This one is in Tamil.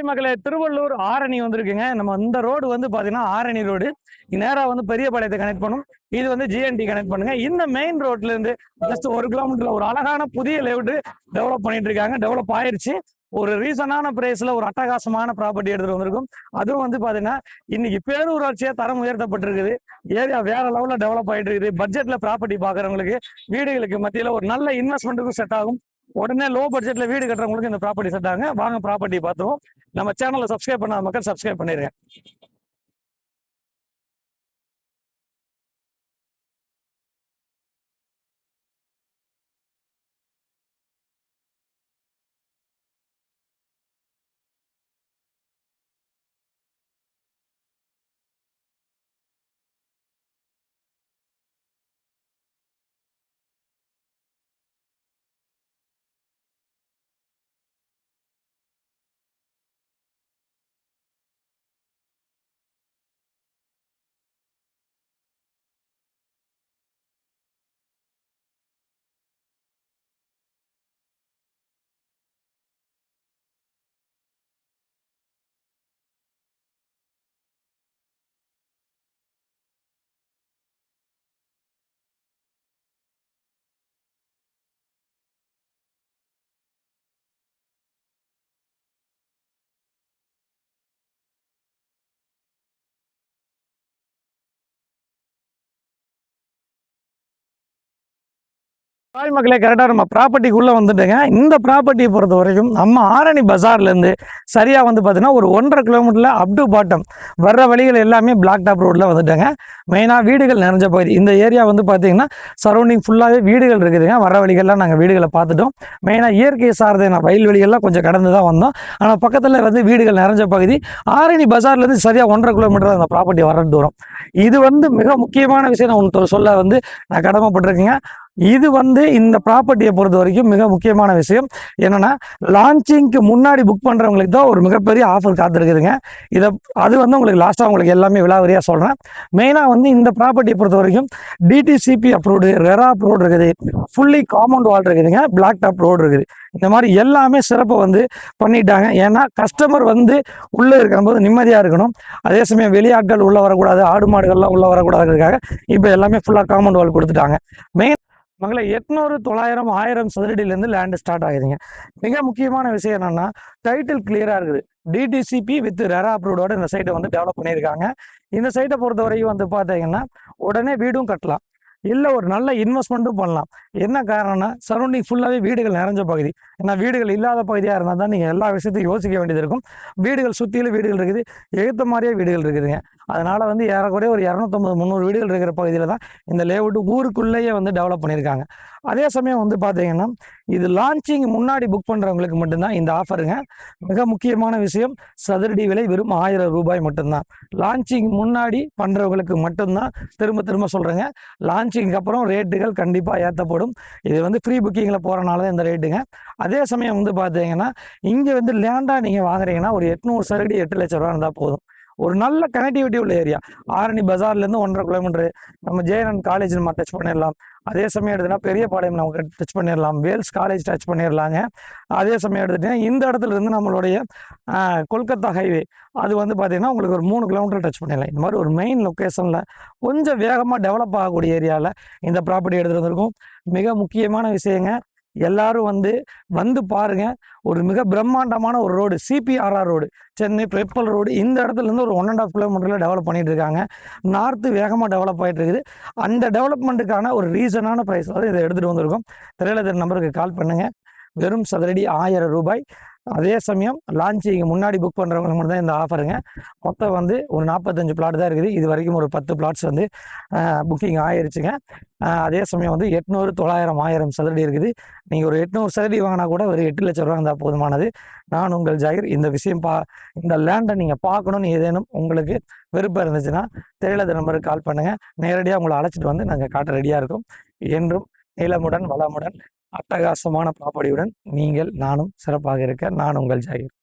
ஹாய் மகளே திருவள்ளூர் ஆரணி வந்திருக்குங்க. நம்ம இந்த ரோடு வந்து பாத்தீங்கன்னா ஆரணி ரோடு. நேரா வந்து பெரிய பாளையத்தை கனெக்ட் பண்ணும். இது வந்து ஜிஎன்டி கனெக்ட் பண்ணுங்க. இந்த மெயின் ரோட்ல இருந்து ஜஸ்ட் ஒரு கிலோமீட்டர்ல ஒரு அழகான புதிய லேவுட் டெவலப் பண்ணிட்டு இருக்காங்க. டெவலப் ஆயிருச்சு. ஒரு ரீசனான பிரைஸ்ல ஒரு அட்டகாசமான ப்ராப்பர்ட்டி எடுத்துட்டு வந்திருக்கும். அதுவும் வந்து பாத்தீங்கன்னா இன்னைக்கு பேரூராட்சியா தரம் உயர்த்தப்பட்டிருக்குது. ஏரியா வேற லெவல்ல டெவலப் ஆயிட்டு இருக்குது. பட்ஜெட்ல ப்ராப்பர்ட்டி பாக்குறவங்களுக்கு வீடுகளுக்கு மத்தியில ஒரு நல்ல இன்வெஸ்ட்மெண்ட்டுக்கும் செட் ஆகும். உடனே லோ பட்ஜெட்ல வீடு கட்டுறவங்களுக்கு இந்த ப்ராப்பர்ட்டி செட் ஆகுங்க. வாங்க ப்ராப்பர்ட்டி பார்த்துருவோம். நம்ம சேனலை சப்ஸ்கிரைப் பண்ணாத மக்கள் சப்ஸ்கிரைப் பண்ணிடுங்க தாய் மக்களே கரெக்டாக நம்ம ப்ராப்பர்ட்டிக்குள்ளே வந்துட்டுங்க. இந்த ப்ராப்பர்ட்டியை பொறுத்த வரைக்கும் நம்ம ஆரணி பஜார்லேருந்து சரியாக வந்து பார்த்தீங்கன்னா ஒரு ஒன்றரை கிலோமீட்டரில் அப் டு பாட்டம் வர்ற வழிகள் எல்லாமே பிளாக் டாப் ரோட்டில் வந்துட்டேங்க. மெயினாக வீடுகள் நிறைஞ்ச பகுதி. இந்த ஏரியா வந்து பார்த்தீங்கன்னா சரௌண்டிங் ஃபுல்லாகவே வீடுகள் இருக்குதுங்க. வர வழிகள்லாம் நாங்கள் வீடுகளை பார்த்துட்டோம். மெயினாக இயற்கை சார்ந்த வயல் வெளிகள்லாம் கொஞ்சம் கடந்து தான் வந்தோம். ஆனால் பக்கத்தில் வந்து வீடுகள் நிறைஞ்ச பகுதி ஆரணி பஜார்லேருந்து சரியாக ஒன்றரை கிலோமீட்டர் அந்த ப்ராப்பர்ட்டி வர தூரம். இது வந்து மிக முக்கியமான விஷயம் நான் சொல்ல வந்து நான் கடமைப்பட்டிருக்கேங்க. இது வந்து இந்த ப்ராப்பர்ட்டியை பொறுத்த வரைக்கும் மிக முக்கியமான விஷயம். என்னன்னா லான்ச்சிங்க்கு முன்னாடி புக் பண்ணுறவங்களுக்கு தான் ஒரு மிகப்பெரிய ஆஃபர் காத்திருக்குதுங்க. இதை அது வந்து உங்களுக்கு லாஸ்ட்டாக உங்களுக்கு எல்லாமே விலாவரியாக சொல்கிறேன் மெயினாக வந்து இந்த ப்ராப்பர்ட்டியை பொறுத்த வரைக்கும் டிடிசிபி அப்ரூவ்டு ரெரா அப்ரூவ்டு இருக்குது. ஃபுல்லி காம்பவுண்ட் வால் இருக்குதுங்க. பிளாக் டாப் ரோடு இருக்குது. இந்த மாதிரி எல்லாமே சிறப்பு வந்து பண்ணிட்டாங்க. ஏன்னா கஸ்டமர் வந்து உள்ளே இருக்கும்போது நிம்மதியாக இருக்கணும். அதே சமயம் வெளியாட்கள் உள்ளே வரக்கூடாது. ஆடு மாடுகள்லாம் உள்ளே வரக்கூடாதுக்காக இப்போ எல்லாமே ஃபுல்லாக காம்பவுண்ட் வால் கொடுத்துட்டாங்க. மெயின் மகளே எட்நூறு தொள்ளாயிரம் ஆயிரம் சதுரடியிலேருந்து லேண்டு ஸ்டார்ட் ஆகுதுங்க. மிக முக்கியமான விஷயம் என்னன்னா டைட்டில் கிளியராக இருக்குது. டிடிசிபி வித் ரெரா அப்ரூவோட இந்த சைட்டை வந்து டெவலப் பண்ணியிருக்காங்க. இந்த சைட்டை பொறுத்த வரைக்கும் வந்து பார்த்தீங்கன்னா உடனே வீடும் கட்டலாம். இல்லை ஒரு நல்ல இன்வெஸ்ட்மெண்ட்டும் பண்ணலாம். என்ன காரணம்னா சரௌண்டிங் ஃபுல்லாகவே வீடுகள் நிறைஞ்ச பகுதி. ஏன்னா வீடுகள் இல்லாத பகுதியாக இருந்தால் தான் நீங்கள் எல்லா விஷயத்தையும் யோசிக்க வேண்டியது இருக்கும். வீடுகள் சுற்றிலும் வீடுகள் இருக்குது. எழுத்த மாதிரியே வீடுகள் இருக்குதுங்க. அதனால் வந்து ஏறக்குறைய ஒரு இரநூத்தம்பது முந்நூறு வீடுகள் இருக்கிற பகுதியில் தான் இந்த லேவுட்டு ஊருக்குள்ளேயே வந்து டெவலப் பண்ணியிருக்காங்க. அதே சமயம் வந்து பார்த்தீங்கன்னா இது லான்ச்சிங் முன்னாடி புக் பண்ணுறவங்களுக்கு மட்டும்தான் இந்த ஆஃபருங்க மிக முக்கியமான விஷயம் சதுரடி விலை வெறும் ஆயிரம் ரூபாய் மட்டும்தான். லான்ச்சிங் முன்னாடி பண்ணுறவங்களுக்கு மட்டும்தான் திரும்ப திரும்ப சொல்கிறேங்க லான்ச்சிங்க்கு அப்புறம் ரேட்டுகள் கண்டிப்பாக ஏற்றப்படும் இது வந்து ஃப்ரீ புக்கிங்கில் போகிறனால தான் இந்த ரேட்டுங்க அதே சமயம் வந்து பார்த்தீங்கன்னா இங்கே வந்து லேண்டாக நீங்கள் வாங்குறீங்கன்னா ஒரு எட்நூறு சதுரடி எட்டு லட்ச ரூபா இருந்தால் போதும். ஒரு நல்ல கனெக்டிவிட்டி உள்ள ஏரியா ஆரணி பஜார்லேருந்து ஒன்றரை கிலோமீட்டர் நம்ம ஜெயனன் காலேஜ் நம்ம டச் பண்ணிடலாம் அதே சமயம் எடுத்துனா பெரியபாளையம் நமக்கு டச் பண்ணிடலாம் வேல்ஸ் காலேஜ் டச் பண்ணிடலாங்க அதே சமயம் எடுத்துட்டீங்கன்னா இந்த இடத்துல இருந்து நம்மளுடைய கொல்கத்தா ஹைவே அது வந்து பார்த்தீங்கன்னா உங்களுக்கு ஒரு மூணு கிலோமீட்டர் டச் பண்ணிடலாம் இந்த மாதிரி ஒரு மெயின் லொக்கேஷனில் கொஞ்சம் வேகமாக டெவலப் ஆகக்கூடிய ஏரியாவில் இந்த ப்ராப்பர்ட்டி எடுத்துகிட்டு வந்திருக்கும். மிக முக்கியமான விஷயங்க எல்லாரும் வந்து வந்து பாருங்க. ஒரு மிக பிரம்மாண்டமான ஒரு road CPRR road. Chennai peripheral road. இந்த இடத்துல இருந்து ஒரு ஒன் அண்ட் ஆஃப் கிலோமீட்டரில் டெவலப் பண்ணிட்டு இருக்காங்க. நார்த்து வேகமாக டெவலப் ஆகிட்டு இருக்குது. அந்த டெவலப்மெண்ட்டுக்கான ஒரு ரீசனான ப்ரைஸ் வந்து இதை எடுத்துகிட்டு வந்திருக்கோம். திரையில நம்பருக்கு கால் பண்ணுங்க. வெறும் சதுரடி ஆயிரம் ரூபாய். அதே சமயம் லான்ச்சிங் முன்னாடி புக் பண்ணுறவங்களுக்கு மட்டும் தான் இந்த ஆஃபருங்க மொத்தம் வந்து ஒரு நாற்பத்தஞ்சு பிளாட் தான் இருக்குது. இது வரைக்கும் ஒரு பத்து பிளாட்ஸ் வந்து புக்கிங் ஆயிருச்சுங்க. அதே சமயம் வந்து எட்நூறு தொள்ளாயிரம் ஆயிரம் சதுரடி இருக்குது. நீங்கள் ஒரு எட்நூறு சதுரடி வாங்கினா கூட ஒரு எட்டு லட்ச ரூபா இருந்தால் போதுமானது. நான் உங்கள் ஜாகிர் இந்த விஷயம் பா இந்த லேண்டை நீங்கள் பார்க்கணும்னு ஏதேனும் உங்களுக்கு விருப்பம் இருந்துச்சுன்னா தெரியாத நம்பருக்கு கால் பண்ணுங்கள் நேரடியாக உங்களை அழைச்சிட்டு வந்து நாங்கள் காட்ட ரெடியாக இருக்கோம். என்றும் நிலமுடன் வளமுடன் அட்டகாசமான ப்ராப்பர்ட்டியுடன் நீங்கள் நானும் சிறப்பாக இருக்க நான் உங்கள் ஜாகிர்.